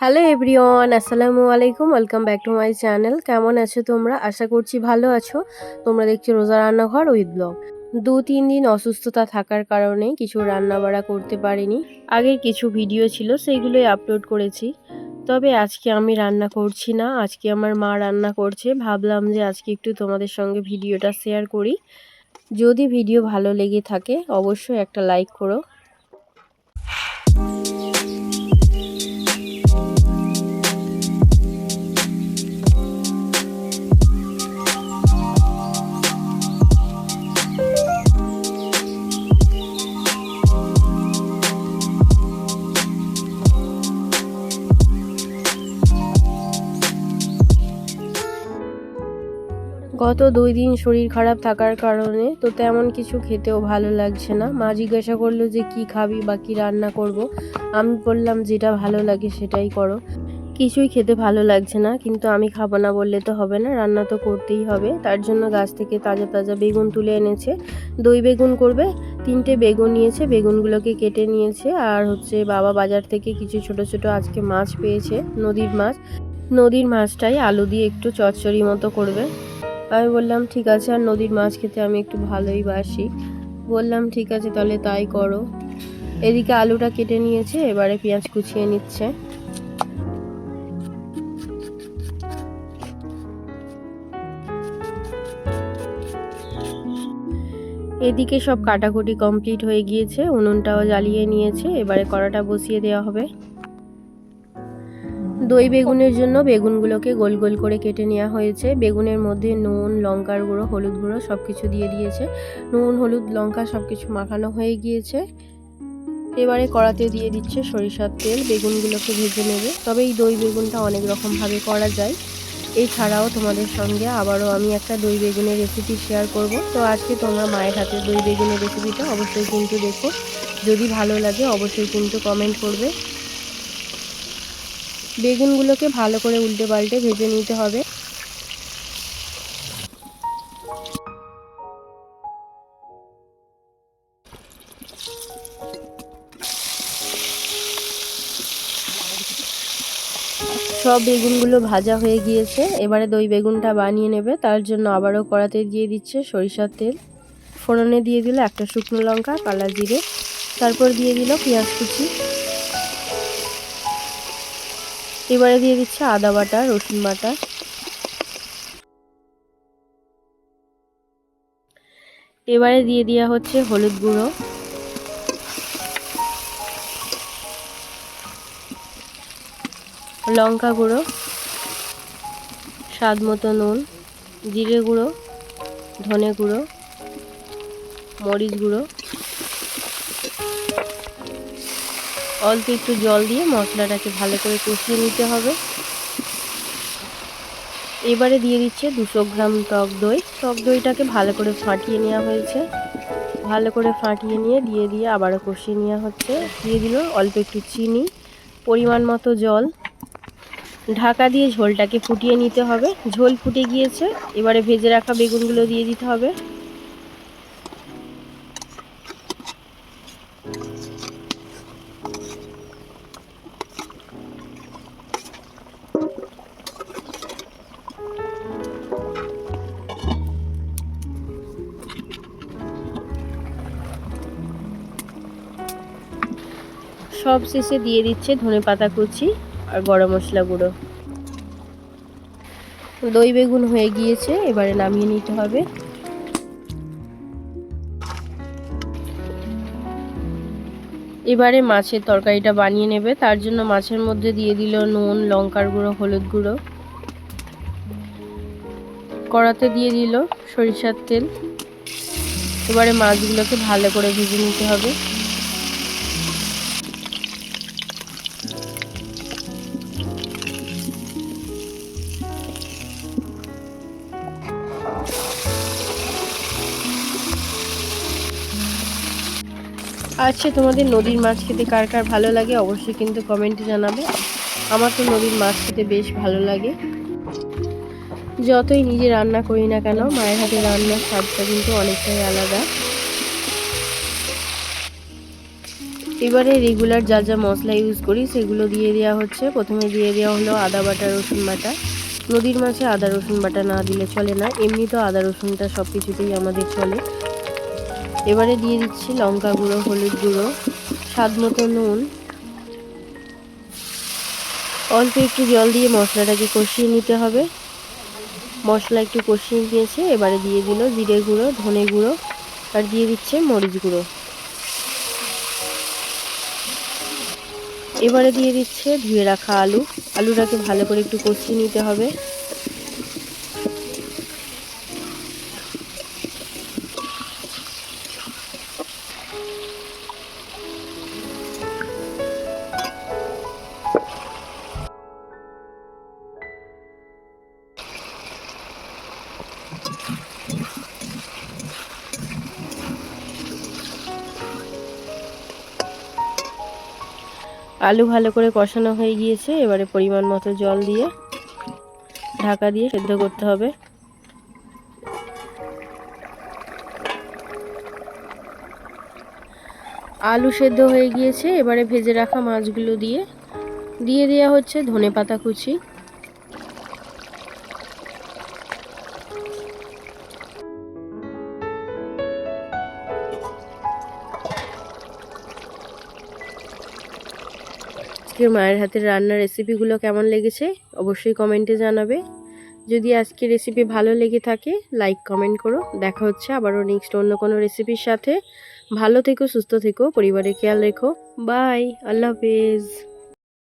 Hello everyone, আসসালামু আলাইকুম, welcome back to my channel. কেমন আছো তোমরা? আশা করছি ভালো আছো। তোমরা দেখছ রোজা রান্নাঘর উইথ ব্লগ। দু তিন দিন অসুস্থতা থাকার কারণে কিছু রান্না বাড়া করতে পারিনি। আগের কিছু ভিডিও ছিল সেইগুলোই আপলোড করেছি। তবে আজকে আমি রান্না করছি না। আজকে আমার মা রান্না করছে। ভাবলাম যে আজকে একটু তোমাদের সঙ্গে ভিডিওটা শেয়ার করি। যদি ভিডিও ভালো লেগে থাকে, অবশ্যই একটা লাইক করো। গত দুই দিন শরীর খারাপ থাকার কারণে তো তেমন কিছু খেতেও ভালো লাগছে না। মা জিজ্ঞাসা করল যে, কি খাবি বা কী রান্না করব। আমি বললাম, যেটা ভালো লাগে সেটাই করো। কিছুই খেতে ভালো লাগছে না, কিন্তু আমি খাব না বললে তো হবে না, রান্না তো করতেই হবে। তার জন্য গাছ থেকে তাজা তাজা বেগুন তুলে এনেছে। দই বেগুন করবে, তিনটে বেগুন নিয়েছে, বেগুনগুলোকে কেটে নিয়েছে। আর হচ্ছে বাবা বাজার থেকে কিছু ছোট ছোট আজকে মাছ পেয়েছে, নদীর মাছ। নদীর মাছটাই আলু দিয়ে একটু চচ্চড়ি মতো করবে। আমি বললাম, ঠিক আছে, আর নদীর মাছ খেতে আমি একটু ভালোই বাসি। বললাম, ঠিক আছে, তাহলে তাই করো। এদিকে আলুটা কেটে নিয়েছে, এবারে পেঁয়াজ কুচিয়ে নিচ্ছে। এদিকে সব কাটাকুটি কমপ্লিট হয়ে গিয়েছে, উনুনটাও জ্বালিয়ে নিয়েছে, এবারে কড়াটা বসিয়ে দেওয়া হবে। দই বেগুনের জন্য বেগুনগুলোকে গোল গোল করে কেটে নেওয়া হয়েছে। বেগুনের মধ্যে নুন, লঙ্কার গুঁড়ো, হলুদ গুঁড়ো সব কিছু দিয়ে দিয়েছে। নুন, হলুদ, লঙ্কা সব কিছু মাখানো হয়ে গিয়েছে। এবারে কড়াতে দিয়ে দিচ্ছে সরিষার তেল, বেগুনগুলোকে ভেজে নেবে। তবে এই দই বেগুনটা অনেক রকমভাবে করা যায়। এছাড়াও তোমাদের সঙ্গে আবারও আমি একটা দই বেগুনের রেসিপি শেয়ার করব। তো আজকে তোমরা মায়ের হাতে দই বেগুনের রেসিপিটা অবশ্যই কিন্তু দেখো। যদি ভালো লাগে অবশ্যই কিন্তু কমেন্ট করবে। বেগুনগুলোকে ভালো করে উল্টে পাল্টে ভেজে নিতে হবে। সব বেগুনগুলো ভাজা হয়ে গিয়েছে। এবারে দই বেগুনটা বানিয়ে নেবে। তার জন্য আবারও কড়াতে দিয়ে দিচ্ছে সরিষার তেল। ফোড়নে দিয়ে দিল একটা শুকনো লঙ্কা, কালা জিরে। তারপর দিয়ে দিল পেঁয়াজ কুচি। এবারে দিয়ে দিচ্ছে আদা বাটা, রসুন বাটা। এবারে দিয়ে দেওয়া হচ্ছে হলুদ গুঁড়ো। লঙ্কা গুঁড়ো, স্বাদ মতো নুন, জিরে গুঁড়ো, ধনে গুঁড়ো, মরিচ গুঁড়ো। অল্প একটু জল দিয়ে মশলাটাকে ভালো করে কষিয়ে নিতে হবে। এবারে দিয়ে দিচ্ছে দুশো গ্রাম টক দই। টক দইটাকে ভালো করে ফাটিয়ে নেওয়া হয়েছে। ভালো করে ফাটিয়ে নিয়ে দিয়ে দিয়ে আবারও কষিয়ে নেওয়া হচ্ছে। দিয়ে দিল অল্প একটু চিনি, পরিমাণ মতো জল। ঢাকা দিয়ে ঝোলটাকে ফুটিয়ে নিতে হবে। ঝোল ফুটে গিয়েছে। এবারে ভেজে রাখা বেগুনগুলো দিয়ে দিতে হবে। সব শেষে দিয়ে দিচ্ছে ধনে পাতা কুচি আর গরম মশলা গুঁড়ো। দই বেগুন হয়ে গিয়েছে, এবারে নামিয়ে নিতে হবে। এবারে মাছের তরকারিটা বানিয়ে নেবে, তার জন্য মাছের মধ্যে দিয়ে দিল নুন, লঙ্কার গুঁড়ো, হলুদ গুঁড়ো। কড়াতে দিয়ে দিল সরিষার তেল। এবারে মাছগুলোকে ভালো করে ভেজে নিতে হবে। আচ্ছা তোমাদের নদীর মাছ খেতে কার কার ভালো লাগে অবশ্যই কিন্তু কমেন্টে জানাবে। আমার তো নদীর মাছ খেতে বেশ ভালো লাগে। যতই নিজে রান্না করি না কেন, মায়ের হাতে রান্নার স্বাদটা কিন্তু অনেকটাই আলাদা। এবারে রেগুলার যা যা মশলা ইউজ করি, সেগুলো দিয়ে দেওয়া হচ্ছে। প্রথমে দিয়ে দেওয়া হলো আদা বাটা, রসুন বাটা। নদীর মাছে আদা, রসুন বাটা না দিলে চলে না। এমনি তো আদা, রসুনটা সব কিছুতেই আমাদের চলে। এবারে দিয়ে দিচ্ছি লঙ্কা গুঁড়ো, হলুদ গুঁড়ো, স্বাদ মতো নুন। অল্প একটু জল দিয়ে মশলাটাকে কষিয়ে নিতে হবে। মশলা একটু কষিয়ে নিয়েছে, এবারে দিয়ে দিল জিরে গুঁড়ো, ধনে গুঁড়ো, আর দিয়ে দিচ্ছে মরিচ গুঁড়ো। এবারে দিয়ে দিচ্ছে ধুয়ে রাখা আলু। আলুটাকে ভালো করে একটু কষিয়ে নিতে হবে। আলু ভালো করে কষানো হয়ে গিয়েছে, এবারে পরিমাণ মতো জল দিয়ে ঢাকা দিয়ে সেদ্ধ করতে হবে। আলু সেদ্ধ হয়ে গিয়েছে, এবারে ভেজে রাখা মাছগুলো দিয়ে দিয়ে দেওয়া হচ্ছে ধনে পাতা কুচি। আজকের মায়ের হাতের রান্নার রেসিপিগুলো কেমন লেগেছে অবশ্যই কমেন্টে জানাবে। যদি আজকের রেসিপি ভালো লেগে থাকে লাইক কমেন্ট করো। দেখা হচ্ছে আবারও নেক্সট অন্য কোনো রেসিপির সাথে। ভালো থেকো, সুস্থ থেকো, পরিবারের খেয়াল রেখো। বাই আল্লাহ হাফেজ।